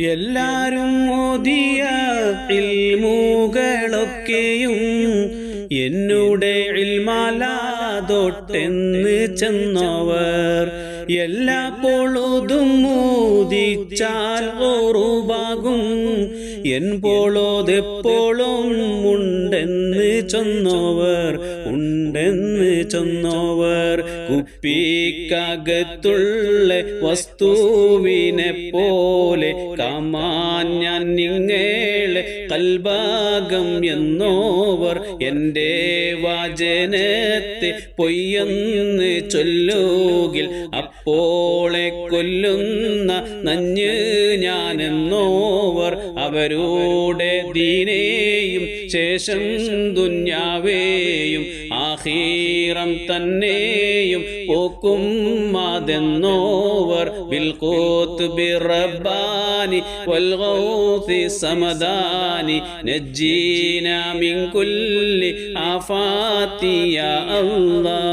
എല്ലാരും ഓതിയ ഇൽമുകളൊക്കെയും എന്നുടെ ഇൽമാലാതൊട്ടെന്ന് ചെന്നവർ. എല്ലാ പൊളുതും മോദിച്ചാൽ ഓറുപാകും. എൻ പോളോതെപ്പോഴും ഉണ്ടെന്ന് ചൊന്നവർ ഉണ്ടെന്ന് ചൊന്നോവർ. കുപ്പിക്കകത്തുള്ള വസ്തുവിനെ പോലെ കാമാൻ നിങ്ങളെ കൽഭാഗം എന്നോവർ. എന്റെ വാചനത്തെ പൊയ്യെന്ന് ചൊല്ലുകിൽ അപ്പോളെ കൊല്ലുന്ന നഞ്ഞ് ഞാനെന്നോവർ അവരുടെ ദീനേയും ശേഷം ദുന്യാവേയും ആഹീറം തന്നെയും പോക്കും മാതെന്നോവർ ബിൽകൂത്ത് ബിറബാനി വൽഗൗത്തി സമദാനി നജ്ജീന മിൻ കുല്ലി ആഫാത്തി യാ അല്ലാഹ്